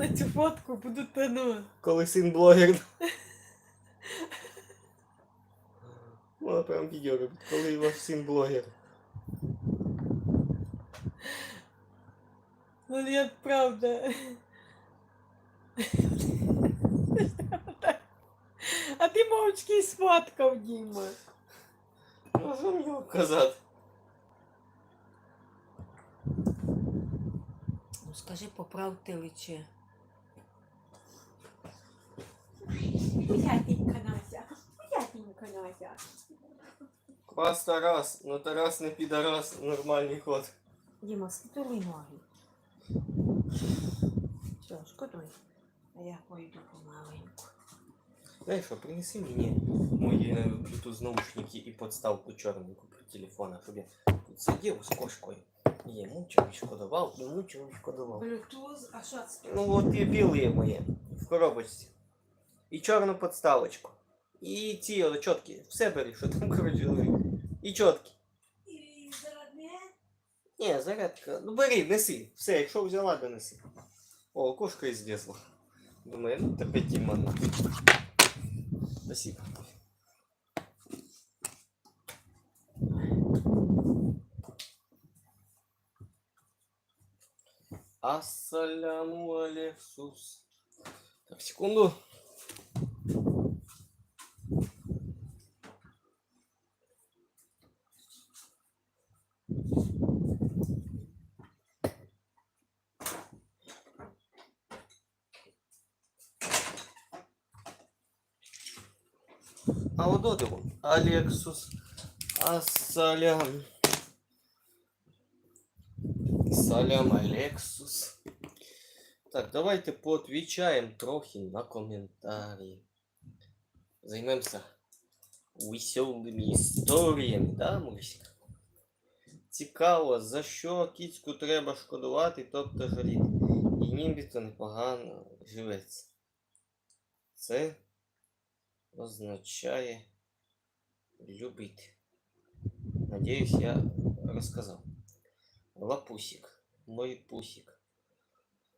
на цю фотку, буду ну. Коли син блогер. Вона прям відео робить, коли ваш син блогер. Ну нет, правда. А ти мовчки сфоткав, Діма. Ну, що мені казати? Ну скажи, поправте личе. Приятненько, Настя. Приятненько, Настя. Клас Тарас, ну Тарас не підарас, нормальний ход. Діма, скидали ноги. Все, шкодуй. А я пойду помаленьку. Знаєш що, принеси мені мої е, Bluetooth наушники і подставку чорненьку про телефона, щоб я тут сидів з кошкою. І я мучив і шкодував, і мучив і шкодував. Bluetooth, а що це? Ну от і білі мої в коробочці. І чорну подставочку. І ці о, чотки. Все бери, що там коротше лежить. І чотки. І зародне? Ні, зарядка. Ну бери, неси. Все, якщо взяла, то неси. О, кошка і злізла. Думаю, ну тебе Діма. на. Спасибо. Ассаляму алейкус. Так, секунду. Алексус. Ассалям. Салям Алексус. Так, давайте поотвічаємо трохи на коментарі. Займемося веселими історіями, да, Мурсик? Цікаво, за що кіцьку треба шкодувати, тобто жаліти. І нібито непогано живеться. Це означає любити. Надіюсь, я розказав. Лапусик, мой пусик.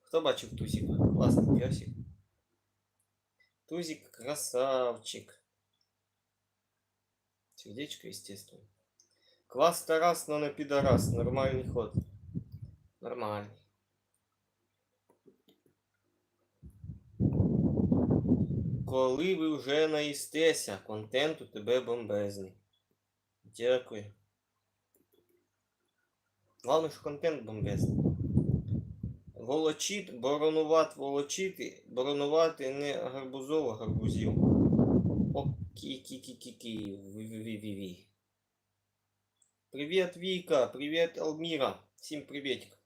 Хто бачив тузика? Класний песик. Тузик красавчик. Сердечко, естественно. Класс Тарас, но не пидорас. Нормальный ход. Нормальный. Коли ви вже наїстеся, контент у тебе бомбезний. Дякую. Главное, що контент бомбезний. Волочіт, боронуват волочити, боронувати не гарбузово гарбузів. Окі-кі-кі-кі-кі. Ви-ви-ви-ви. Привіт, Віка, привіт, Алміра. Всім привітик.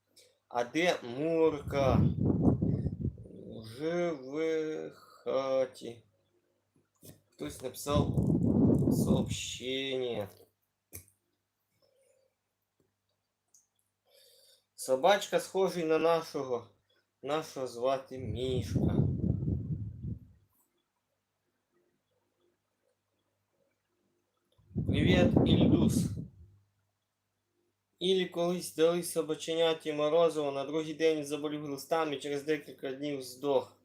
А де Мурка? Уже в хаті. Хтось написав сообщение. Собачка схожий на нашого. Нашого звати Мішка. Привіт, Ільдус. Ілі колись дали собаченяті морозиво, на другий день заболів глистами, через декілька днів здох.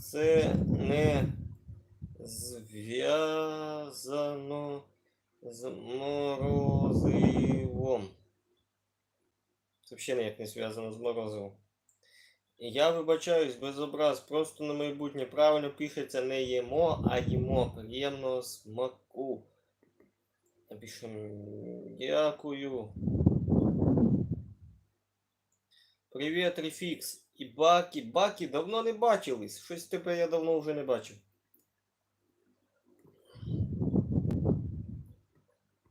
Це не зв'язано з морозивом. Це взагалі ніяк не зв'язано з морозивом. Я вибачаюсь без образ, просто на майбутнє правильно пишеться не їмо, а їмо. Приємного смаку. Напишем дякую. Привіт, Рефікс. І Бакі. Бакі давно не бачились. Щось тебе я давно вже не бачив.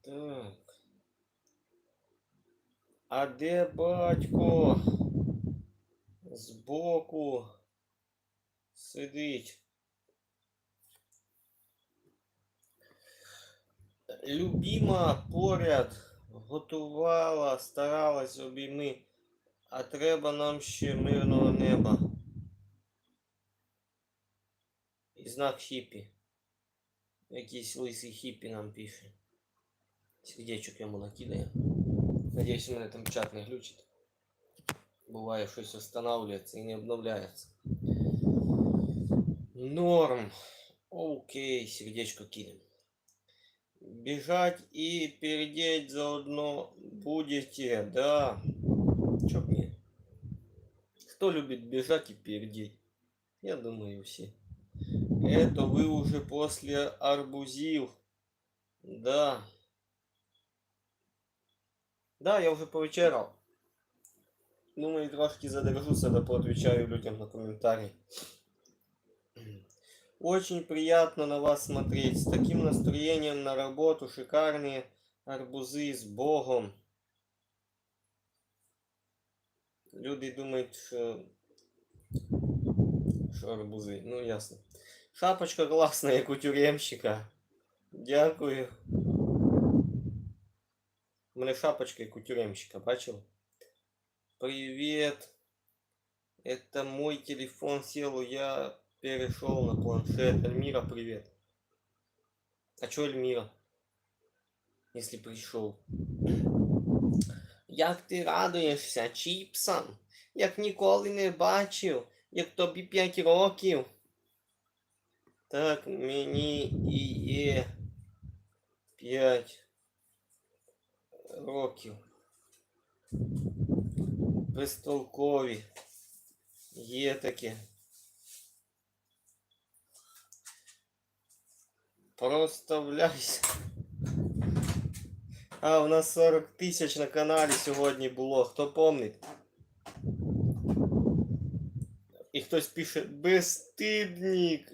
Так. А де батько? Збоку сидить. Любима поряд готувала, старалась обійми, а треба нам ще мирного неба. І знак хіпі. Якийсь лисий хіпі нам пише. Сердечок йому накидає. Надіюсь, у мене там чат не глючить. Буває щось встановлюється і не обновляється. Норм. Окей, сердечко кинем. Бежать и пердеть заодно будете, да. Кто любит бежать и пердеть? Я думаю, все. Это вы уже после арбузив. Да. Да, я уже повечерял. Думаю, трошки задержуся, да поотвечаю людям на комментарии. Очень приятно на вас смотреть. С таким настроением на работу. Шикарные арбузы с Богом. Люди думають, що. Що арбузи. Ну ясно. Шапочка класна, як у тюремщика. Дякую. У мене шапочка, як у тюремщика, бачив? Привет. Это мой телефон сел, я перешел на планшет. Эльмира, привет. А чё Эльмира? Если пришел. Як ти радуєшся чіпсам? Як ніколи не бачив, як тобі 5 років. Так мені і є 5 років. Безтолкові. Є таке. Проставляйся. А, у нас 40 тисяч на каналі сьогодні було. Хто помнить? І хтось пише безстидник.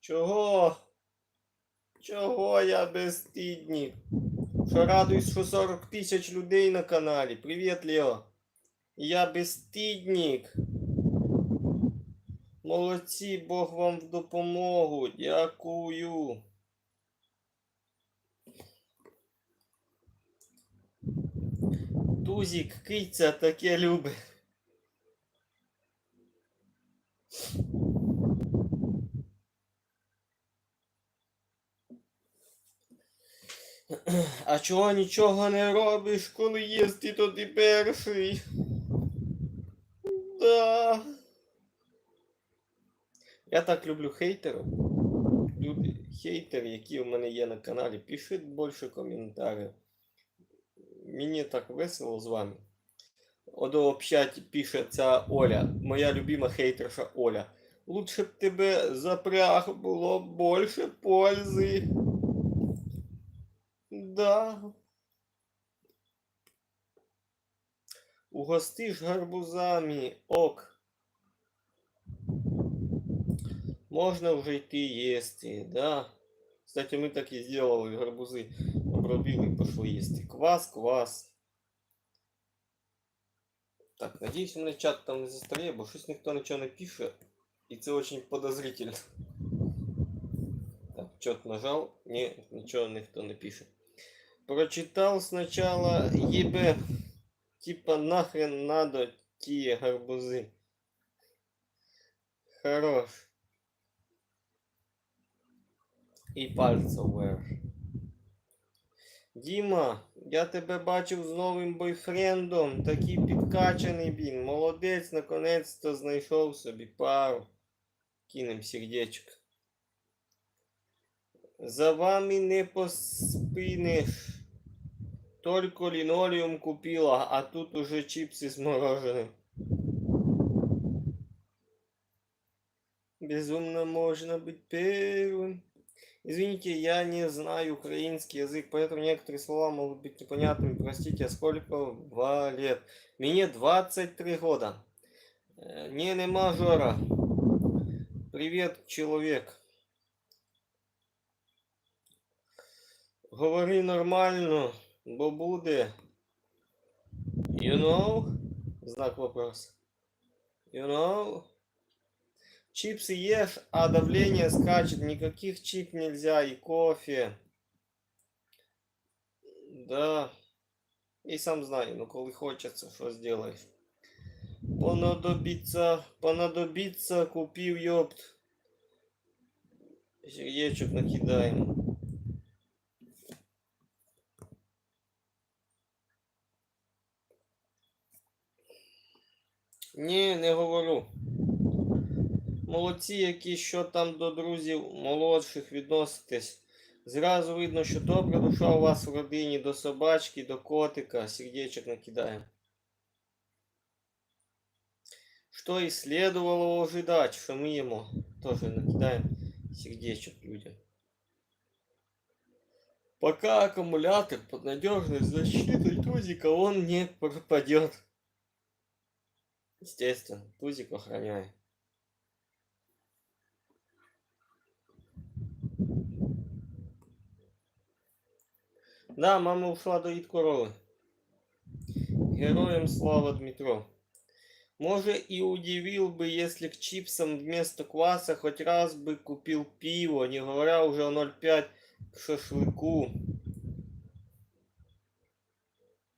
Чого? Чого я безстидник? Що радуюсь, що 40 тисяч людей на каналі. Привіт, Лео. Я безстидник. Молодці, Бог вам в допомогу. Дякую. Тузік, киця таке любить. А чого нічого не робиш, коли їсти, то ти перший? Да. Я так люблю хейтерів. Люди, хейтери, які у мене є на каналі, пишіть більше коментарів. Мені так весело з вами. Одо общать пише ця Оля, моя любима хейтерша Оля. Лучше б тебе запряг було більше пользи. Да. Угостиш гарбузами, ок. Можна вже йти їсти, да. Кстати, ми так і зробили гарбузи. Обробили і пошли їсти. Квас, квас. Так, надіюсь, мене чат там не застає, бо щось ніхто нічого не пише. І це очень подозрительно. Так, чот нажал. Ні, нічого ніхто не пише. Прочитал сначала ебе. Типа нахрен надо ті гарбузи. Хорош. І пальцем вверх. Діма, я тебе бачив з новим бойфрендом. Такий підкачаний він. Молодець, наконець-то знайшов собі пару. Кинем сердечко. За вами не поспинеш. Только линолеум купила, а тут уже чипсы с мороженым. Безумно можно быть первым. Извините, я не знаю украинский язык, поэтому некоторые слова могут быть непонятными. Простите, а сколько вам лет? Мне 23 года. Э, Не, не мажора. Привет, человек. Говори нормально, бо буде. You know? Знак вопроса. You know? Чипсы ешь, а давление скачет. Никаких чип нельзя. И кофе. Да. І сам знаю, ну коли хочеться, що зробиш. Понадобиться, понадобиться, купив йопт. Сердечок накидаємо. Ні, не говорю. Молодці, які що там до друзів молодших відноситесь. Зразу видно, що добра душа у вас в родині до собачки, до котика, сердечек накидаем. Что и следовало ожидать, что мы ему тоже накидаем сердечек людям. Пока аккумулятор под надежной защитой тузика, он не пропадет. Естественно, тузик охраняет. Да, мама ушла доить коровы. Героям слава Дмитро. Може и удивил бы, если к чипсам вместо кваса хоть раз бы купил пиво, не говоря уже о 0,5 к шашлыку.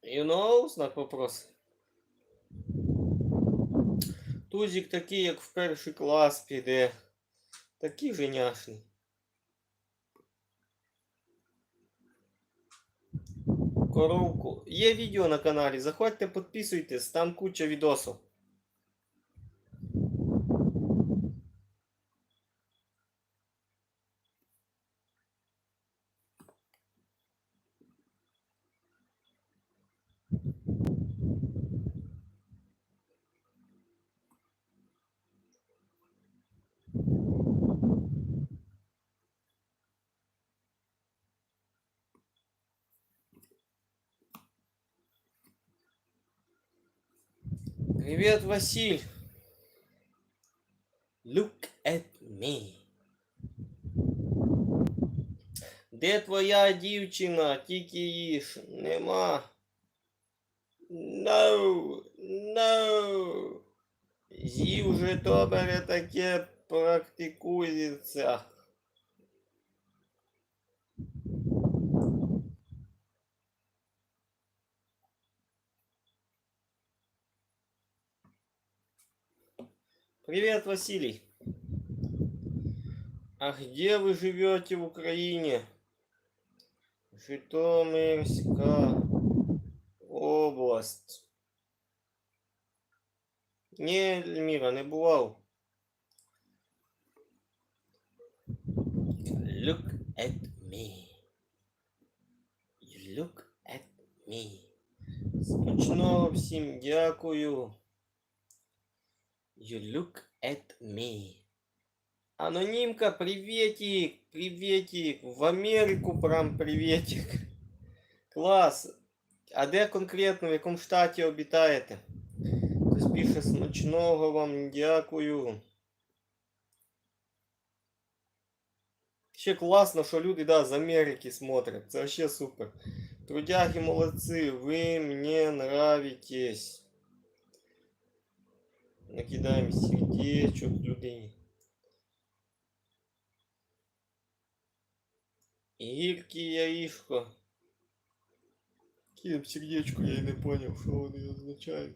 You know, знак вопроса. Тузик такий, як в перший клас піде. Такий же Коровку. Є відео на каналі. Заходьте, підписуйтесь, там куча відосів. Привет, Василь. Look at me. Де твоя дівчина? Тільки їж. Нема. No, no. З'їв вже добре таке практикується. Привет, Василий. А где вы живете в Украине? Житомирська область. Не, Эльмира, не бував. Look at me. You look at me. Смачного всім дякую. You look at me. Анонимка, приветик, приветик. В Америку прям приветик. Клас. А де конкретно, в якому штаті обітаєте? Хтось пише смачного вам, дякую. Ще класно, що люди да, з Америки смотрять. Це вообще супер. Трудяги молодці, ви мені нравитесь. Накидаємо сердечок людей. Гірке яишко. Кинем сердечко, я и не понял, что вони означають.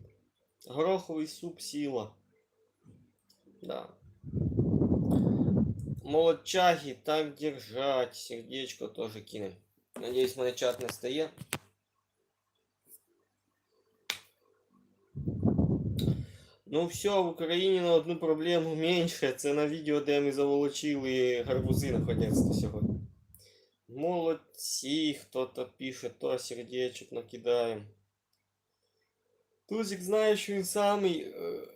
Гороховий суп сіла. Да. Молодчаги, так держать. Сердечко тоже кинем. Надеюсь, мене чат не стає. Ну все, в Україні на одну проблему менше. Це на відео, де ми заволочили гарбузи наконець-то сьогодні. Молодці, хто-то пише, то сердечок накидаємо. Тузик знає, що він самий е,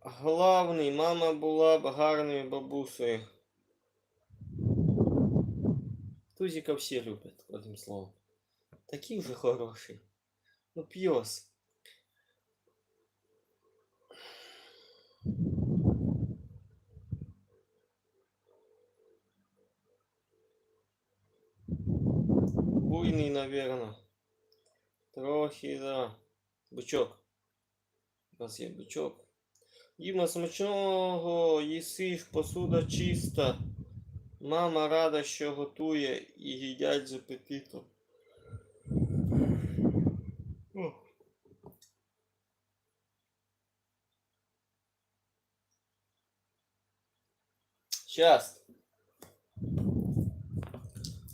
главний. Мама була б гарною бабусею. Тузика всі люблять, одним словом. Такий вже хороший. Ну п'єс. Буйний, наверное. Трохи, да. Бичок. У нас є бичок. Діма, смачного, їсиш, посуда чиста. Мама рада, що готує і їдять з апетитом. О. Щас.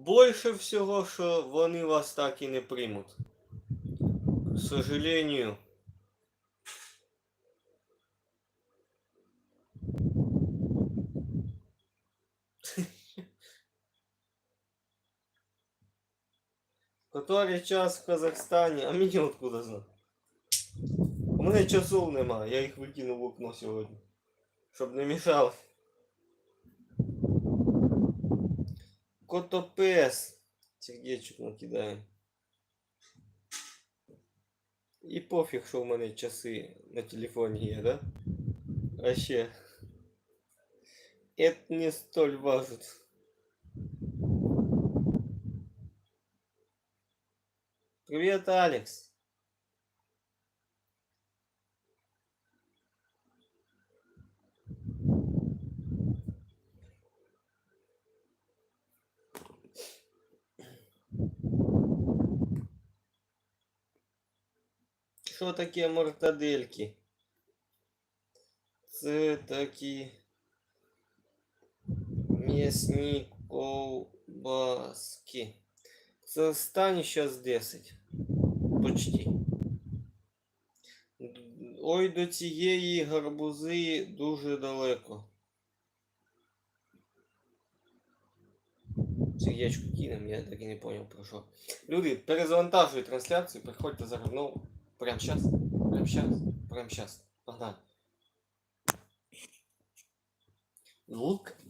Больше всього, що вони вас так і не приймуть. К сожалению. Который час в Казахстані, а мені откуда знати? У мене часов нема, я їх викинув в окно сьогодні. Щоб не мішало. Котопес. Сердечок накидаємо. І пофіг, що в мене часи на телефоні є, да? Вообще. Это не столь важит. Привет, Алекс. Що таке мортадельки? Це такі м'ясні ковбаски. Це стане зараз 10. Почти. Ой, до цієї гарбузи дуже далеко. Сердечко кинем, я так і не понял про що. Люди, перезавантажую трансляцію, приходьте зараз, ну, прямо сейчас, прямо сейчас, прямо сейчас. Погнали. Look